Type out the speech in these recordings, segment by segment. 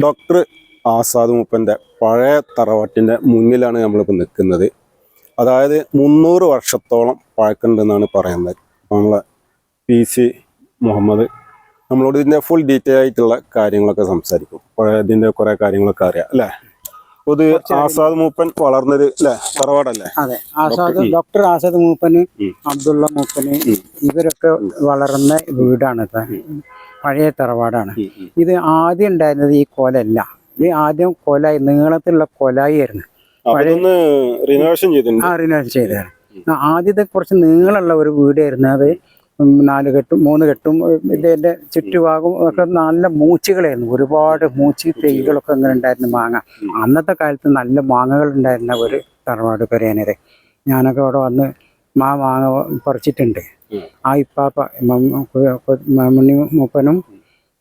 Doctor Azad മൂപ്പന്റെ പഴയ തറവാട്ടിന്റെ മുന്നിലാണ് നമ്മളിപ്പോൾ നിൽക്കുന്നത്. അതായത് മുന്നൂറ് വർഷത്തോളം പഴക്കമുണ്ടെന്നാണ് പറയുന്നത്. അപ്പോൾ നമ്മളെ പി സി മുഹമ്മദ് നമ്മളോട് ഇതിന്റെ ഫുൾ ഡീറ്റെയിൽ ആയിട്ടുള്ള കാര്യങ്ങളൊക്കെ സംസാരിക്കും. പഴയ ഇതിന്റെ കുറേ കാര്യങ്ങളൊക്കെ അറിയാം അല്ലേ? അപ്പോൾ ഇത് ആസാദ് മൂപ്പൻ വളർന്നൊരു അല്ലേ തറവാടല്ലേ? അതെ. ആസാദ് ഡോക്ടർ ആസാദ് മൂപ്പന് അബ്ദുള്ള മൂപ്പന് ഇവരൊക്കെ വളർന്ന വീടാണ് പഴയ തറവാടാണ്. ഇത് ആദ്യം ഉണ്ടായിരുന്നത് ഈ കൊലല്ല ഇത് ആദ്യം കൊലായി നീളത്തിലുള്ള കൊലായിരുന്നു ആയിരുന്നു ആ റിനോവേഷൻ ചെയ്തിട്ടുണ്ട്. ആ റിനോവേഷൻ ചെയ്തതാണ്. ആദ്യത്തെ കുറച്ച് നീളമുള്ള ഒരു വീടായിരുന്നു അത്. നാല് കെട്ടും മൂന്ന് കെട്ടും ഇതിന്റെ ചുറ്റുഭാഗം ഒക്കെ നല്ല മൂച്ചുകളായിരുന്നു ഒരുപാട് മൂച്ചി തൈകളൊക്കെ അങ്ങനെ ഉണ്ടായിരുന്നു മാങ്ങ അന്നത്തെ കാലത്ത് നല്ല മാങ്ങകൾ ഉണ്ടായിരുന്ന ഒരു തറവാട് പെരേനരെ ഞാനൊക്കെ അവിടെ വന്ന് മാ മാങ്ങ പറിച്ചിട്ടുണ്ട് ആ ഇപ്പാപ്പ കു- മൂപ്പനും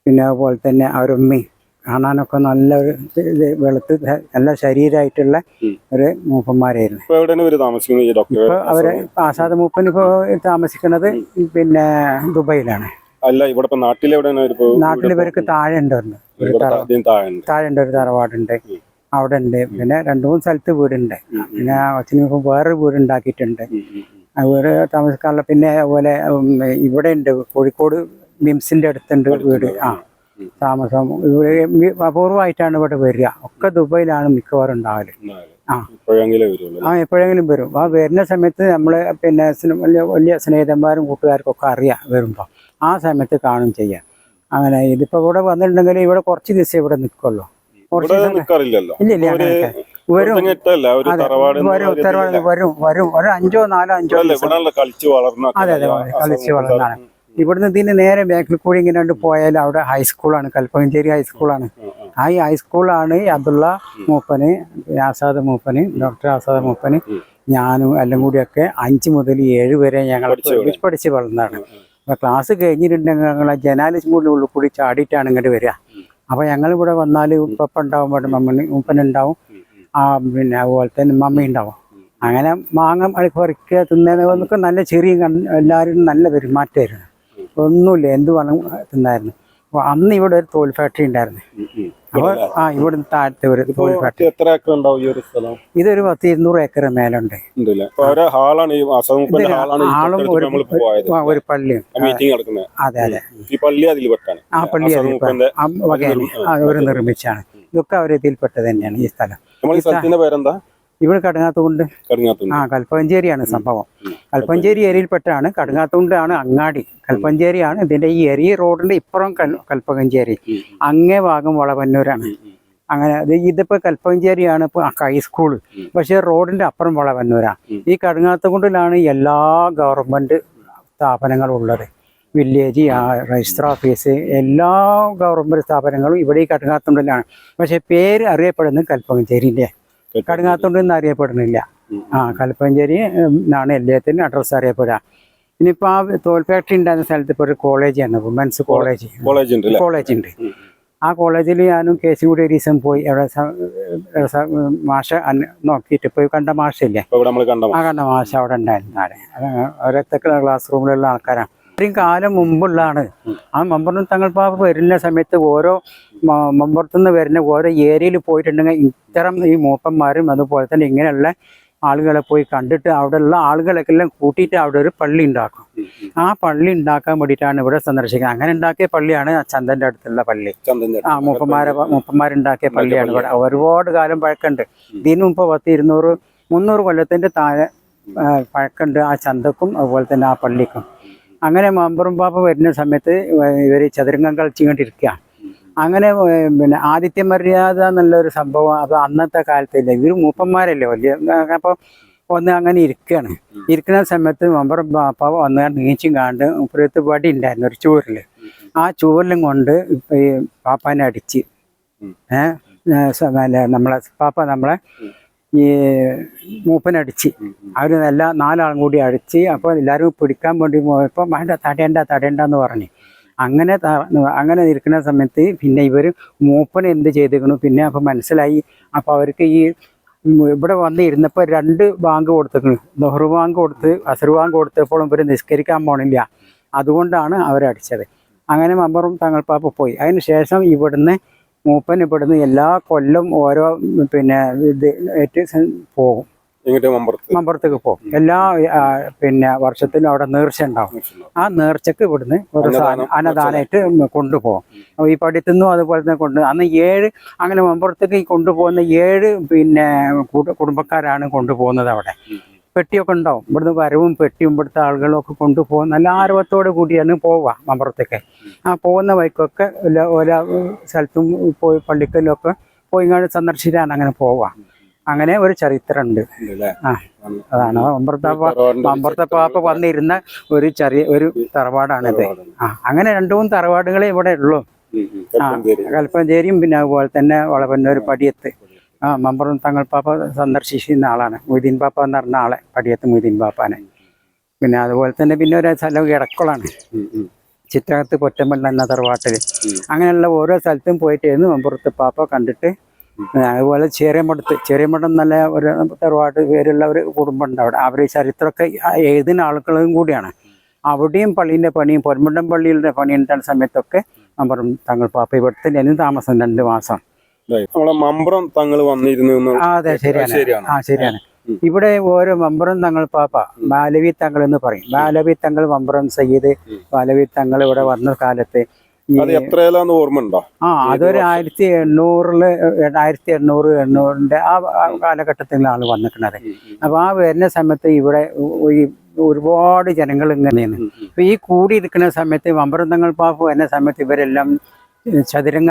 പിന്നെ അതുപോലെ തന്നെ അവരുമ്മയും കാണാനൊക്കെ നല്ല ഇത് വെളുത്ത് നല്ല ശരീരമായിട്ടുള്ള. ഒരു മൂപ്പന്മാരായിരുന്നു. ഇപ്പൊ അവർ ആസാദ് മൂപ്പൻ ഇപ്പോ താമസിക്കുന്നത് പിന്നെ ദുബൈയിലാണ്. അല്ല ഇവിടെ നാട്ടിൽ നാട്ടിൽ ഇവർക്ക് താഴെ ഉണ്ട് ഒരു ഇവിടെ തറ ആദ്യം താഴെ ഉണ്ട് ഒരു തറവാടുണ്ട്. അവിടെ ഉണ്ട് പിന്നെ രണ്ടു മൂന്ന് സ്ഥലത്ത് വീടുണ്ട്. പിന്നെ അച്ഛനും വേറൊരു വീട് ഉണ്ടാക്കിയിട്ടുണ്ട് അതുപോലെ താമസിക്കാനുള്ള പിന്നെ അതുപോലെ ഇവിടെ ഉണ്ട്. കോഴിക്കോട് മിംസിന്റെ അടുത്തുണ്ട് വീട്. ആ. താമസം. ഇവിടെ മി- അപൂർവമായിട്ടാണ് ഇവിടെ വരിക. ഒക്കെ ദുബൈയിലാണ് മിക്കവാറും ഉണ്ടാവൽ. ആ. ആ എപ്പോഴെങ്കിലും വരും. ആ വരുന്ന സമയത്ത് നമ്മൾ പിന്നെ വലിയ വലിയ സ്നേഹിതന്മാരും കൂട്ടുകാർക്കൊക്കെ അറിയാം വരുമ്പോൾ ആ സമയത്ത് കാണും ചെയ്യാം. അങ്ങനെ ഇതിപ്പോ ഇവിടെ വന്നിട്ടുണ്ടെങ്കിൽ ഇവിടെ കുറച്ച് ദിവസം ഇവിടെ നിൽക്കുള്ളൂ. കുറച്ച് ഇല്ല ഇല്ല വരും. വരും വരും വരും. ഒരു അഞ്ചോ നാലോ അഞ്ചോ അതെ അതെ കളിച്ചു വളർന്നതാണ് ഇവിടുന്ന് ഇതിന് നേരെ ബാക്കിൽ കൂടി ഇങ്ങനെ കണ്ട് പോയാൽ അവിടെ ഹൈസ്കൂളാണ് കൽപ്പകഞ്ചേരി ഹൈസ്കൂളാണ് ആ ഈ ഹൈസ്കൂളാണ് അബ്ദുള്ള മൂപ്പന് ആസാദ് മൂപ്പന് ഡോക്ടർ ആസാദ് മൂപ്പന് ഞാനും എല്ലാം കൂടിയൊക്കെ അഞ്ച് മുതൽ ഏഴ് വരെ ഞങ്ങൾ പഠിച്ചു വളർന്നതാണ്. അപ്പോൾ ക്ലാസ് കഴിഞ്ഞിട്ടുണ്ടെങ്കിൽ ഞങ്ങൾ ജനാലി സ്കൂളിന്റെ ഉള്ളിൽ കൂടി ചാടിയിട്ടാണ് ഇങ്ങോട്ട് വരിക. അപ്പോൾ ഞങ്ങൾ ഇവിടെ വന്നാൽ ഉപ്പപ്പ ഉണ്ടാവും ഇവിടെ ഉപ്പൻ ഉണ്ടാവും. ആ പിന്നെ അതുപോലെ തന്നെ മമ്മി ഉണ്ടാവും. അങ്ങനെ മാങ്ങ പറിക്കുക തിന്നതൊക്കെ നല്ല ചെറിയ എല്ലാവരും നല്ല പെരുമാറ്റമായിരുന്നു ഒന്നുമില്ല. എന്ത് വേണം തിന്നായിരുന്നു. അപ്പോൾ അന്ന് ഇവിടെ ഒരു തോൽ ഫാക്ടറി ഉണ്ടായിരുന്നു. അപ്പോൾ ആ ഇവിടെ താഴത്തെ ഒരു തോൽ ഫാക്ടറി എത്ര ഏക്കർ ഉണ്ടാവും ഈ ഒരു സ്ഥലം? ഇതൊരു പത്ത് ഇരുന്നൂറ് ഏക്കർ മേലുണ്ട്. ഹാളും അപ്പൊ ആളും ഒരു പള്ളിയും. അതെ അതെ. ആ പള്ളി അതിൽ ഒരു നിർമ്മിച്ചാണ്. അവർ ഇതൊക്കെ അവരിതിൽപ്പെട്ടത് തന്നെയാണ് ഈ സ്ഥലം. പേരെന്താ? ഇവിടെ കടങ്ങാത്തുകൊണ്ട് കടുങ്ങാത്തുണ്ട് ആ കൽപ്പഞ്ചേരിയാണ് സംഭവം. കൽപ്പഞ്ചേരി. ഏരിയയിൽപ്പെട്ടാണ് ആണ് അങ്ങാടി. കൽപ്പഞ്ചേരിയാണ്. ഇതിന്റെ ഈ എരിയ റോഡിന്റെ ഇപ്പുറം കൽ കൽപ്പകഞ്ചേരി. അങ്ങേ ഭാഗം വളവന്നൂരാണ്. അങ്ങനെ ഇത് ഇതിപ്പോ കൽപ്പഞ്ചേരിയാണ് ഇപ്പൊ ഹൈസ്കൂൾ പക്ഷേ റോഡിന്റെ അപ്പുറം വളവന്നൂരാ. ഈ കടങ്ങാത്തുകൊണ്ടിലാണ് എല്ലാ ഗവൺമെന്റ് സ്ഥാപനങ്ങളും ഉള്ളത്. വില്ലേജ് ആ, രജിസ്റ്റർ ഓഫീസ് എല്ലാ ഗവൺമെന്റ് സ്ഥാപനങ്ങളും ഇവിടെ ഈ കടങ്ങാത്തുണ്ടിലാണ് പക്ഷെ പേര് അറിയപ്പെടുന്നത് കൽപ്പകഞ്ചേരിന്റെ കടങ്ങാത്തുണ്ട് എന്ന് അറിയപ്പെടുന്നില്ല. ആ കൽപ്പഞ്ചേരി എന്നാണ് എല്ലാത്തിനും അഡ്രസ്സ് അറിയപ്പെടുക. ഇനിയിപ്പോൾ ആ തോൽ ഫാക്ടറി ഉണ്ടായിരുന്ന സ്ഥലത്ത് ഇപ്പോൾ ഒരു കോളേജ് ആണ് വുമൻസ് കോളേജ് കോളേജ് ഉണ്ട് ആ കോളേജിൽ ഞാനും കേസും കൂടി ഒരു ദിവസം പോയി. അവിടെ മാഷ നോക്കിയിട്ട് പോയി കണ്ട മാഷയില്ലേ ഇപ്പൊ ആ കണ്ട മാഷ അവിടെ ഉണ്ടായിരുന്നു. ആടെ അവരൊക്കെ ക്ലാസ് റൂമിലുള്ള ആൾക്കാരാണ് ഇത്രയും കാലം മുമ്പുള്ളതാണ്. ആ മമ്പറം തങ്ങൾ പാപ്പ വരുന്ന സമയത്ത് ഓരോ മമ്പറത്തു നിന്ന് വരുന്ന ഓരോ ഏരിയയിൽ പോയിട്ടുണ്ടെങ്കിൽ ഇത്തരം ഈ മൂപ്പന്മാരും അതുപോലെ തന്നെ ഇങ്ങനെയുള്ള ആളുകളെ പോയി കണ്ടിട്ട് അവിടെയുള്ള ആളുകളൊക്കെ എല്ലാം കൂട്ടിയിട്ട് അവിടെ ഒരു പള്ളി ഉണ്ടാക്കും. ആ പള്ളി ഉണ്ടാക്കാൻ വേണ്ടിയിട്ടാണ് ഇവിടെ സന്ദർശിക്കുന്നത്. അങ്ങനെ ഉണ്ടാക്കിയ പള്ളിയാണ് ചന്ദന്റെ അടുത്തുള്ള പള്ളി. ആ മൂപ്പന്മാരെ മൂപ്പന്മാരുണ്ടാക്കിയ പള്ളിയാണ് ഇവിടെ. ഒരുപാട് കാലം പഴക്കമുണ്ട്. ഇതിനു മുമ്പ് പത്ത് ഇരുന്നൂറ് മുന്നൂറ് കൊല്ലത്തിന്റെ താഴെ പഴക്കമുണ്ട് ആ ചന്തക്കും അതുപോലെ തന്നെ ആ പള്ളിക്കും. അങ്ങനെ മമ്പറും പാപ്പ വരുന്ന സമയത്ത് ഇവർ ചതുരംഗം കളിച്ചുകൊണ്ടിരിക്കുകയാണ് അങ്ങനെ പിന്നെ ആദിത്യ മര്യാദ എന്നുള്ളൊരു സംഭവം അത് അന്നത്തെ കാലത്തില്ല. ഇവർ മൂപ്പന്മാരല്ലേ വലിയ അപ്പം ഒന്ന് അങ്ങനെ ഇരിക്കുകയാണ് ഇരിക്കുന്ന സമയത്ത് മമ്പറും പാപ്പ വന്ന് നീച്ചും കാണ്ട് പുറത്ത് വടി ഉണ്ടായിരുന്നു ഒരു ചൂരിൽ ആ ചൂരിലും കൊണ്ട് ഈ പാപ്പാനെ അടിച്ച്. ഏഹ് നമ്മളെ പാപ്പ നമ്മളെ ഈ മൂപ്പനടിച്ച്. അവർ എല്ലാ നാലാളും കൂടി അടിച്ച് അപ്പോൾ എല്ലാവരും പിടിക്കാൻ വേണ്ടി പോയപ്പോൾ വേണ്ട തടയണ്ട തടയണ്ട എന്ന് പറഞ്ഞു. അങ്ങനെ അങ്ങനെ നിൽക്കുന്ന സമയത്ത് പിന്നെ ഇവർ മൂപ്പൻ എന്ത് ചെയ്തിരിക്കണു പിന്നെ അപ്പോൾ മനസ്സിലായി. അപ്പോൾ അവർക്ക് ഈ ഇവിടെ വന്ന് ഇരുന്നപ്പോൾ രണ്ട് ബാങ്ക് കൊടുത്തേക്കണു നെഹ്റു ബാങ്ക് കൊടുത്ത് അസർ ബാങ്ക് കൊടുത്തപ്പോഴും ഇവർ നിസ്കരിക്കാൻ പോണില്ല. അതുകൊണ്ടാണ് അവരടിച്ചത്. അങ്ങനെ മമ്പറും തങ്ങൾ പാപ്പ പോയി. അതിന് ശേഷം ഇവിടുന്ന് മൂപ്പൻ ഇവിടുന്ന് എല്ലാ കൊല്ലം ഓരോ പിന്നെ ഇത് പോകും. മമ്പുറത്തേക്ക് പോകും. എല്ലാ പിന്നെ വർഷത്തിലും അവിടെ നേർച്ച ഉണ്ടാവും. ആ നേർച്ചക്ക് ഇവിടുന്ന് ഒരു സാധനം അന്നദാനമായിട്ട് കൊണ്ടുപോകും. ഈ പഠിത്തുന്നു അതുപോലെ തന്നെ കൊണ്ട് അന്ന് ഏഴ് അങ്ങനെ മമ്പുറത്തേക്ക് കൊണ്ടുപോകുന്ന ഏഴ് പിന്നെ കുടുംബക്കാരാണ് കൊണ്ടുപോകുന്നത് അവിടെ. പെട്ടിയൊക്കെ ഉണ്ടാവും. ഇവിടുന്ന് വരവും പെട്ടിയും ഇവിടുത്തെ ആളുകളും ഒക്കെ കൊണ്ടുപോകും നല്ല ആർവത്തോട് കൂടിയാണ് പോവുക മമ്പുറത്തേക്ക് ആ പോകുന്ന വഴിക്കൊക്കെ ഓരോ സ്ഥലത്തും പോയി പള്ളിക്കലൊക്കെ പോയി ഇങ്ങോട്ട് സന്ദർശിച്ചാണ് അങ്ങനെ പോവുക. അങ്ങനെ ഒരു ചരിത്രമുണ്ട്. ആ അതാണ്. മമ്പുറത്തെ പാപ്പ വന്നിരുന്ന ഒരു ചെറിയ ഒരു തറവാടാണിത്. ആ അങ്ങനെ രണ്ടു മൂന്ന് തറവാടുകളെ ഇവിടെ ഉള്ളൂ. ആ കൽപ്പഞ്ചേരിയും പിന്നെ അതുപോലെ തന്നെ വളപന്നൂർ പടിയത്ത്. ആ മമ്പറും തങ്ങൾ പാപ്പ സന്ദർശിക്കുന്ന ആളാണ്. മൊയ്തീൻ പാപ്പ എന്ന് പറഞ്ഞ ആളെ പടിയത്ത് മൊയ്തീൻ പാപ്പാനെ. പിന്നെ അതുപോലെ തന്നെ പിന്നെ ഒരു സ്ഥലം ഇടക്കുളാണ് ചിറ്റകത്ത് പൊറ്റമ്പള്ള എന്ന തറവാട്ടിൽ അങ്ങനെയുള്ള ഓരോ സ്ഥലത്തും പോയിട്ടായിരുന്നു മമ്പുറത്ത് പാപ്പ കണ്ടിട്ട്. അതുപോലെ ചെറിയമടത്ത് ചെറിയമടം നല്ല ഒരു തറവാട്ട് പേരുള്ള ഒരു കുടുംബം ഉണ്ട് അവിടെ. അവർ ചരിത്രമൊക്കെ എഴുതുന്ന ആളുകളും കൂടിയാണ്. അവിടെയും പള്ളീന്റെ പണിയും പൊന്മുണ്ടം പള്ളിയുടെ പണി ഉണ്ടാകുന്ന സമയത്തൊക്കെ മമ്പുറം തങ്ങൾ പാപ്പ ഇവിടുത്തെ തന്നെ താമസം രണ്ട് മാസം. നമ്മളെ മമ്പ്രം തങ്ങൾ വന്നിരുന്നു അതെ ശരിയാണ്. ശരിയാണ്. ആ ശരിയാണ്. ഇവിടെ ഓരോ മമ്പ്രം തങ്ങൾ പാപ്പ മാലവി തങ്ങൾ എന്ന് പറയും. മാലവി തങ്ങൾ മമ്പ്രം സയ്യിദ് മാലവി ബാലവി തങ്ങൾ ഇവിടെ വന്ന കാലത്ത് എത്രയിലാന്ന് ആ അതൊരു ആയിരത്തി എണ്ണൂറിൽ ആയിരത്തി എണ്ണൂറ് എണ്ണൂറിന്റെ ആ കാലഘട്ടത്തിലാണ് വന്നിട്ടുള്ളത്. അപ്പൊ ആ വരുന്ന സമയത്ത് ഇവിടെ ഈ ഒരുപാട് ജനങ്ങൾ ഇങ്ങനെയാണ് അപ്പൊ ഈ കൂടി ഇരിക്കുന്ന സമയത്ത് തങ്ങൾ പാപ്പ വരുന്ന സമയത്ത് ഇവരെല്ലാം ചതുരങ്ങ